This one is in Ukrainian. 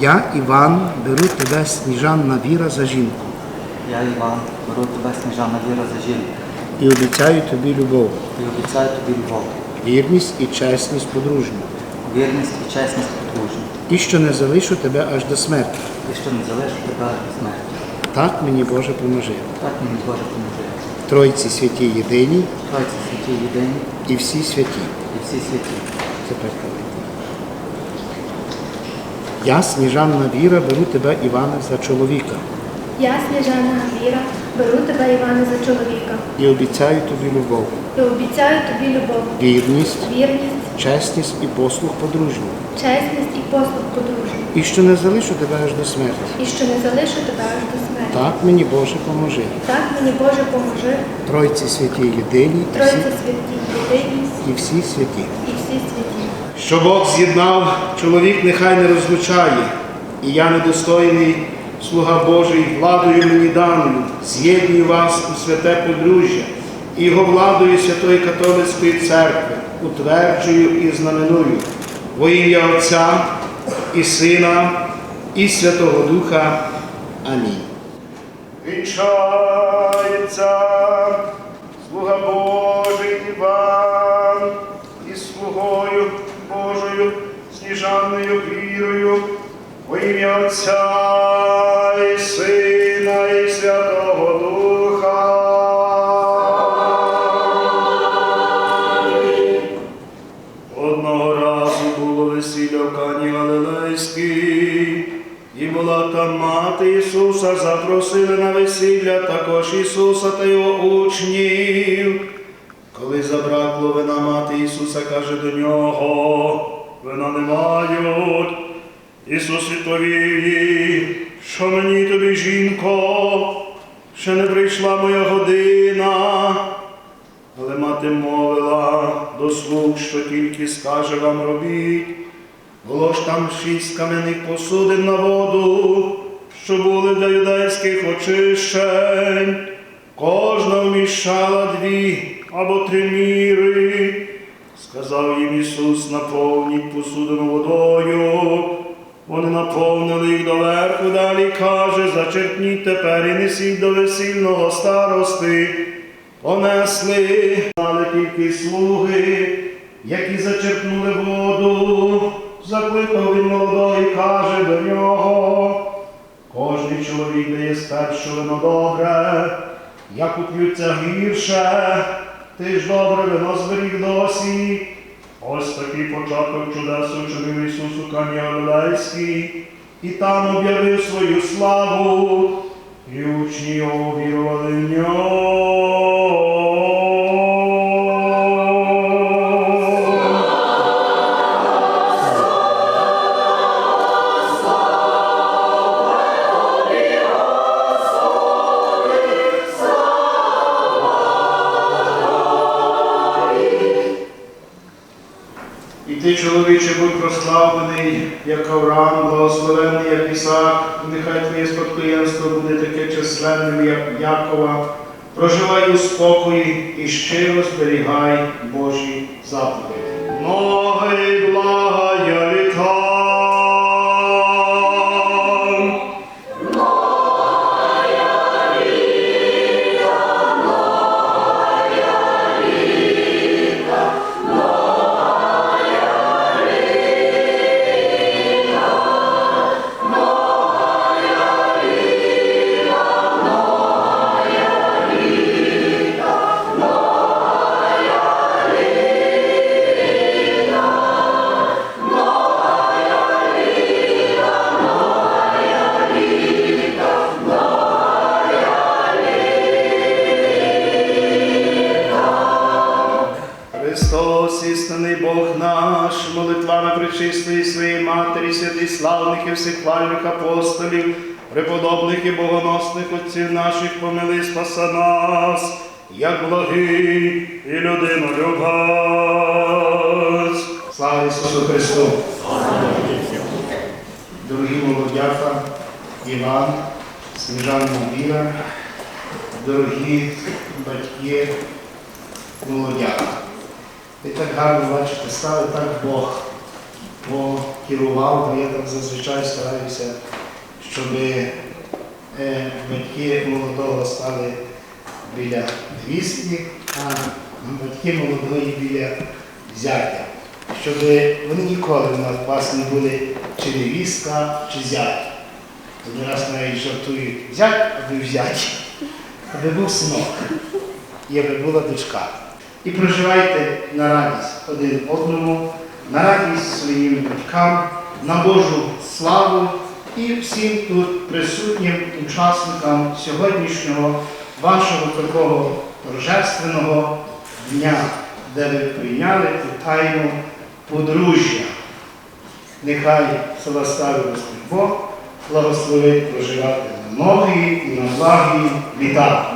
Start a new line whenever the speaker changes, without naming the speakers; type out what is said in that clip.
Я, Іван, беру тебе, Сніжанна Віра, за жінку
Я, Іван, беру тебе, Сніжана Віра, за жінку
і обіцяю тобі любов,
і обіцяю тобі любов,
вірність і чесність подружню,
вірність і чесність подружню,
і що не залишу тебе аж до смерті.
і що не залишу тебе аж до смерті.
Так мені Боже поможи.
Так мені Боже поможи.
Тройці святі єдині
Тройці святі єдині
і всі святі.
і всі святі.
Тепер давайте. Я, Сніжанна Віра, беру тебе, Івана, за чоловіка
Я, Сніжана Віра, беру тебе, Іване, за чоловіка
і обіцяю тобі любов,
і обіцяю тобі любов,
вірність,
вірність,
чесність і послуг подружню,
чесність і послуг подружню,
і що не залишу тебе аж до смерті.
і що не залишу тебе аж до смерті.
Так мені Боже поможи.
Так мені Боже поможи,
Тройці святі єдині
Тройці
всі,
святі єдині
і всі святі.
і всі святі.
Що Бог з'єднав, чоловік нехай не розлучає, і я недостойний, слуга Божий, владою мені даною, з'єдную вас у святе подружжя, і його владою Святої Католицької церкви утверджую і знаменую во ім'я Отця і Сина, і Святого Духа. Амінь. Вінчається слуга Божий Іван із слугою Божою, сніжанною вірою, во ім'я Отця і Сина, і Святого Духа. Одного разу було весілля в Кані Галилейській, і була там мати Ісуса, запросили на весілля також Ісуса та його учнів. Коли забракло вина мати Ісуса, каже до нього, вина не мають. Ісус відповів їй, що мені тобі, жінко, ще не прийшла моя година. Але мати мовила до слуг, що тільки скаже вам робіть. Було ж там шість кам'яних посудин на воду, що були для юдейських очищень. Кожна вміщала дві або три міри. Сказав їм Ісус, наповніть посудину водою. Вони наповнили їх доверху, далі каже, зачерпніть тепер і несіть до весільного старости. Понесли, але тільки слуги, які зачерпнули воду, закликав він молодого і каже до нього. Кожний чоловік дає спершу вино добре, як уп'ються гірше, ти ж добре вино зберіг досі. Ось такий початок чудес учинив Ісус у Кані і там об'явив свою славу, і учні його вірували в нього. Ти, чоловіче, будь прославлений, як Авраам, благословений, як Ісаак, нехай твоє спадкоємство буде таке численним, як Якова. Проживай у спокої і щиро зберігай Божі заповіді. Ноги блага я літам. Бог наш, молитвами причистої своєї Матері, святих славних і всехвальних апостолів, преподобних і богоносних отців наших, помили, спаса нас, як благий і людинолюбець. Слава Ісусу Христу! Дорогі молодята, Іван, Сніжанна Віра, дорогі батьки, молодята. Ви так гарно бачите, стали так Бог покерував, бо я так зазвичай стараюся, щоб е, батьки молодого стали біля невістки, а батьки молодої біля зятя. Щоб вони ніколи на вас не були чи невістка, чи зять. Один раз навіть жартують зять, аби взять, аби був синок і аби була дочка. І проживайте на радість один одному, на радість своїм батькам, на Божу славу і всім тут присутнім учасникам сьогоднішнього вашого такого торжественного дня, де ви прийняли ту тайну подружжя. Нехай славославі Господь Бог благословить проживати на многі і на благі літа.